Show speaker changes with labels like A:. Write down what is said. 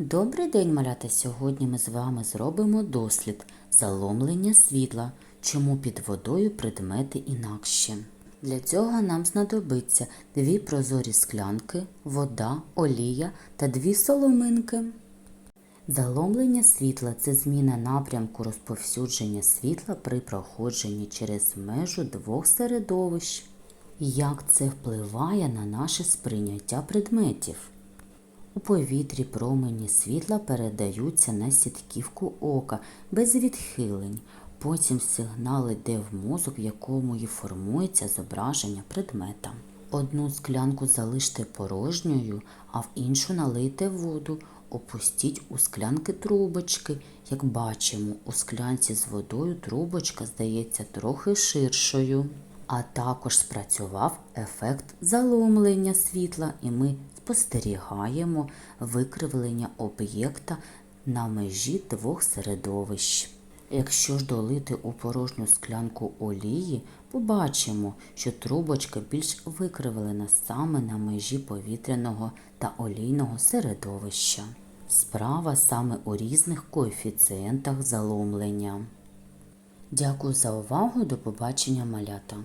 A: Добрий день, малята! Сьогодні ми з вами зробимо дослід заломлення світла, чому під водою предмети інакші. Для цього нам знадобиться дві прозорі склянки, вода, олія та дві соломинки. Заломлення світла це зміна напрямку розповсюдження світла при проходженні через межу двох середовищ. Як це впливає на наше сприйняття предметів? У повітрі промені світла передаються на сітківку ока без відхилень. Потім сигнал йде в мозок, в якому і формується зображення предмета. Одну склянку залиште порожньою, а в іншу налийте воду. Опустіть у склянки трубочки. Як бачимо, у склянці з водою трубочка здається трохи ширшою. А також спрацював ефект заломлення світла, і ми спостерігаємо викривлення об'єкта на межі двох середовищ. Якщо ж долити у порожню склянку олії, побачимо, що трубочка більш викривлена саме на межі повітряного та олійного середовища. Справа саме у різних коефіцієнтах заломлення. Дякую за увагу. До побачення малята.